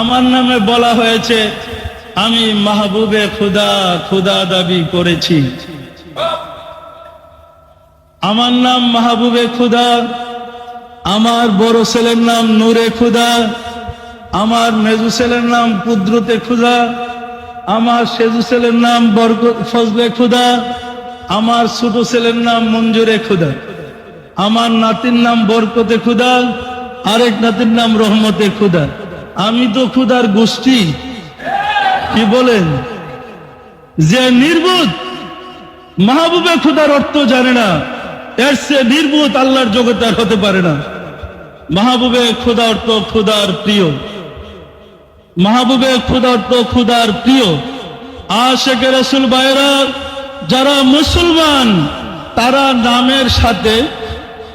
আমার নামে বলা হয়েছে, আমি মাহবুবে খুদা খুদা দাবি করেছি। আমার নাম মাহবুবে খুদা, আমার বড় ছেলের নাম নূরে খুদা, আমার মেজু ছেলের নাম কুদরতে খুদা, আমার সেজু ছেলের নাম বরকত ফজলে খুদা, আমার ছোট ছেলের নাম মঞ্জুরে খুদা, আমার নাতির নাম বরকতে খুদা, আরেক নাতির নাম রহমতে খুদা। আমি তো খুদার গোষ্ঠী। কি বলেন? যে নির্বোধ, মাহবুবে খুদার অর্থ জানে না। এর সে নির্বোধ আল্লাহর জগতে আর হতে পারে না। মাহবুবে খুদা অর্থ খুদার প্রিয়। মাহবুবে খুদা অর্থ খুদার প্রিয়। আশেকে রসুল বাইরা যারা মুসলমান, তারা নামের সাথে,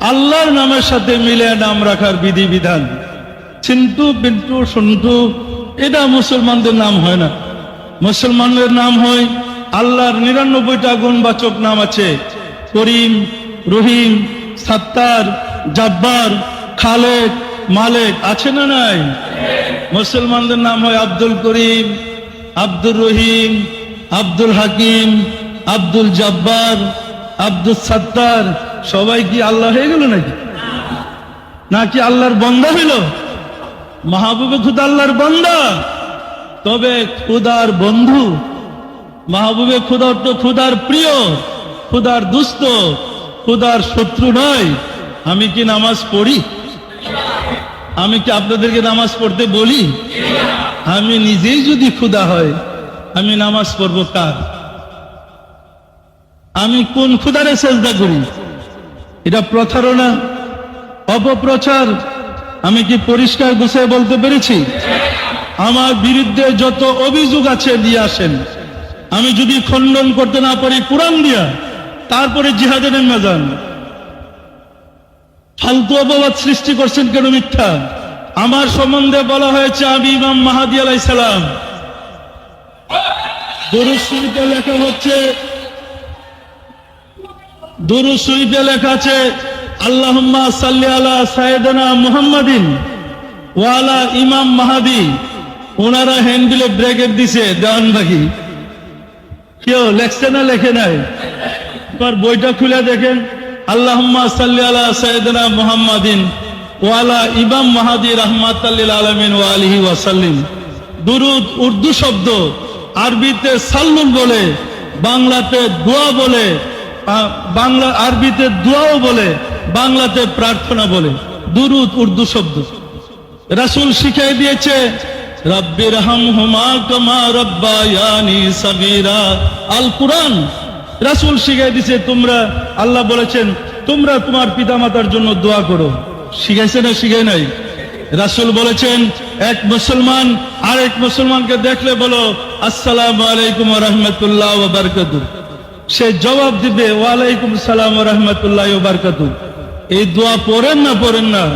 আল্লাহর নামের সাথে মিলে নাম রাখার বিধিবিধান। চিন্তু পিন্টু সন্তু এটা মুসলমানদের নাম হয় না। মুসলমানদের নাম হয় আল্লাহর নিরানব্বইটা গুণবাচক নাম আছে। করিম, রহিম, সাত্তার, জাব্বার খালেক মালেক, আছে না নাই? মুসলমানদের নাম হয় আব্দুল করিম, আব্দুর রহিম, আব্দুল হাকিম, আব্দুল জাব্বার, আব্দুল সাত্তার। সবাই কি আল্লাহ হয়ে গেল নাকি? নাকি আল্লাহর বন্ধা হইল? মাহবুবে খুদা আল্লাহর বন্ধা। তবে খুদার বন্ধু, মাহবুবে খুদা তো খুদার প্রিয়, খুদার দুস্থ, খুদার শত্রু নয়। আমি কি নামাজ পড়ি? আমি কি আপনাদেরকে নামাজ পড়তে বলি? আমি নিজেই যদি খুদা হয়, আমি নামাজ পড়ব কার? আমি কোন খুদারে চেষ্টা করি? এটা প্রতারণা অপপ্রচার। আমি কি পরিষ্কার গুছিয়ে বলতে পেরেছি? আমার বিরুদ্ধে যত অভিযোগ আছে দিয়ে আসেন। আমি যদি খণ্ডন করতে না পারি কোরআন দিয়া, তারপরে জিহাদের যান ফালতু অপবাদ সৃষ্টি করছেন কেন মিথ্যা? আমার সম্বন্ধে বলা হয়েছে আমি ইমাম মাহাদি আলাই সালাম। দুরুশরীফে লেখা হচ্ছে দুরুশরীফে লেখা আছে আল্লাহুম্মা সাল্লি আলা সাইয়েদনা মুহাম্মাদিন ওয়ালা ইমাম মাহাদি। ওনারা হ্যান্ডেলে ব্রেকেট দিছে, দেওয়ান বাকি। কেউ লেখছে না, লেখে নাই। এবার বইটা খুলে দেখেন। আল্লাহুম্মা সাল্লি আলা সাইয়েদনা মুহাম্মাদিন ওয়ালা ইমাম মাহাদি রাহমাতাল্লিল আলামিন ওয়া আলিহি ওয়াসাল্লিম দুরুদ উর্দু শব্দ, আরবিতে সাল্লুল বলে, বাংলাতে দোয়া বলে বাংলা আরবিতে দোয়াও বলে। বাংলাতে প্রার্থনা বলে, দুরুদ উর্দু শব্দ। রাসূল শিখিয়ে দিয়েছে রব্বির হামহুমা কামা রব্বায়ানি আল কুরআন রাসূল শিখিয়ে দিয়েছে, তোমরা, আল্লাহ বলেছেন, তোমরা তোমার পিতামাতার জন্য দোয়া করো। শিখাইছে না শিখাই নাই? রাসূল বলেছেন, এক মুসলমান আর এক মুসলমানকে দেখলে বলো, আসসালামু আলাইকুম রাহমাতুল্লাহ ওয়া বারাকাতুহু। সে জবাব দিবে ওয়ালাইকুম সালাম রাহমাতুল্লাহি ওয়া বারাকাতুহু। এই দোয়া পড়েন না পড়েন না।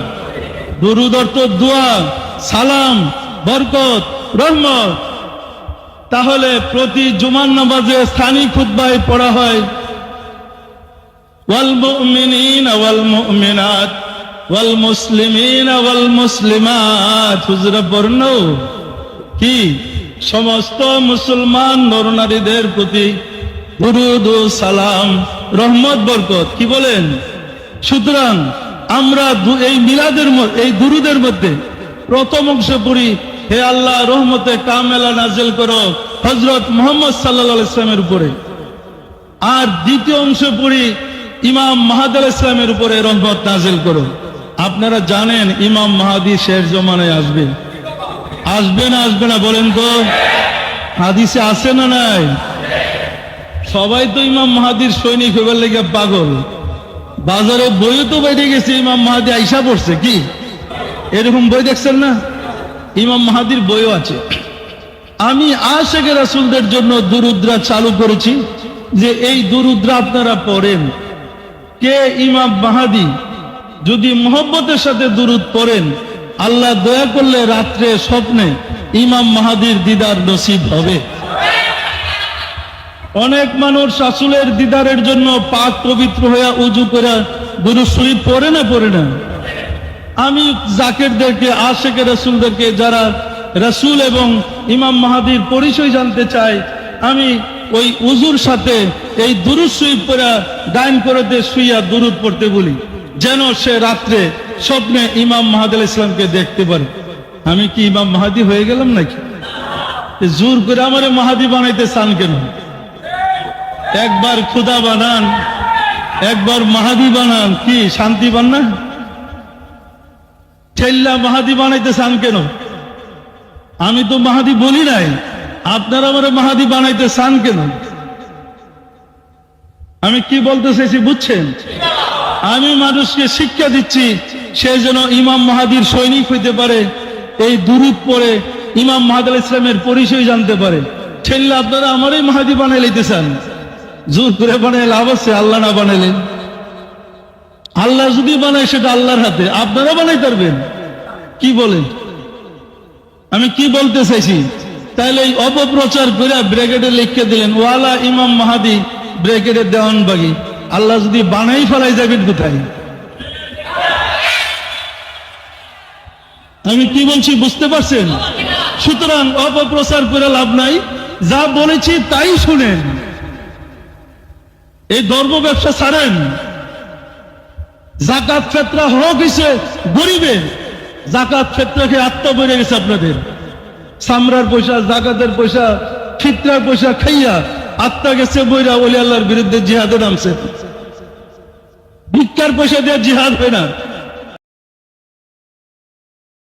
দুরুদ অর্থ দোয়া, সালাম, বরকত, রহমত। তাহলে প্রতি জুমান নামাজে স্থানীয় খুতবায় পড়া হয়। কি? সমস্ত মুসলমান প্রতি সালাম, রহমত, বরকত। কি বলেন? সুতরাং আমরা এই মিলাদের এই দুরুদের মধ্যে প্রথম অংশ পড়ি, হে আল্লাহ রহমতে কামেলা নাজেল করো হজরত মোহাম্মদ সাল্লা ইসলামের উপরে। আর দ্বিতীয় অংশ পড়ি, ইমাম মাহাদ ইসলামের উপরে রহমত নাজিল করো। আপনারা জানেন ইমাম মাহাদি শেষ জমানায় আসবে। আসবে না আসবে না, বলেন তো। হাদিসে আছে না নাই? সবাই তো ইমাম মাহাদির সৈনিক হবার লেগে পাগল। বাজারে বইও তো বেরিয়ে গেছে, ইমাম মাহাদি আইসা পড়ছে, কি? এরকম বই দেখছেন না? ইমাম মাহাদির বইও আছে। আমি আশেখের রাসুলদের জন্য দুরুদ্রা চালু করেছি যে এই দুরুদ্রা আপনারা পড়েন। কে ইমাম মাহাদি? যদি মোহব্বতের সাথে দুরুদ পড়েন, আল্লাহ দয়া করলে রাত্রে স্বপ্নে ইমাম মাহাদির দিদার নসিব হবে। অনেক মানুষ শাসুলের দিদারের জন্য পাক পবিত্র হয়ে উজু করে গুরু শরীফ পড়ে না পড়ে না? আমি জাকেরদেরকে আশেকের রসুলদেরকে, যারা রসুল এবং ইমাম মাহাদির পরিচয় জানতে চাই আমি ওই উজুর সাথে এই দুরুদ সুই পড়া ডাইন করে দিয়ে শুইয়া দুরুদ পড়তে বলি, যেন সে রাত্রে স্বপ্নে ইমাম মাহাদ ইসলামকে দেখতে পারে। আমি কি ইমাম মাহাদি হয়ে গেলাম নাকি? জোর করে আমারে মাহাদি বানাইতে চান কেন? একবার খুদা বানান, একবার মাহাদি বানান, কি শান্তি পান না? ঠেল্লা মাহাদি বানাইতে চান কেন? আমি তো মাহাদি বলি নাই, আপনারা আমার মাহাদি বানাইতে চান কেন? আমি কি বলতে চাইছি বুঝছেন? আমি মানুষকে শিক্ষা দিচ্ছি, সে যেন ইমাম মাহাদির সৈনিক হইতে পারে, এই দুরুদ পড়ে ইমাম মাহাদ ইসলামের পরিচয় জানতে পারে। ঠেল্লা, আপনারা আমারই মাহাদি বানাই লইতে চান জোর করে বানাই লাভ আছে, আল্লাহ না বানাইলেন। আল্লাহ যদি বানায় সেটা আল্লাহর হাতে আপনারা বানাই পারবেন। কি বলেন? আমি কি বলতে চাইছি? তাহলে এই অপপ্রচার করে ব্রেগেডে লিখে দিলেন, ওয়ালা ইমাম মাহাদি ব্রেগেডের দেওয়ান বাগি। আল্লাহ যদি বানাই ফেলাই যাবেন কোথায়? আমি কি বলছি বুঝতে পারছেন? সুতরাং অপপ্রচার করে লাভ নাই। যা বলেছি তাই শুনেন। এই ধর্ম ব্যবসা ছাড়েন। জাকাত ফেতরা হক হিসে গরিবের, জাকাত ফেতরাকে আত্মা বেড়ে গেছে আপনাদের। সামরার পয়সা, জাকাতের পয়সা, ফিতরার পয়সা খাইয়া আত্মা গেছে বইরা ওলি আল্লাহর বিরুদ্ধে জিহাদে নামছে। ভিক্ষার পয়সা দিয়ে জিহাদ হয় না।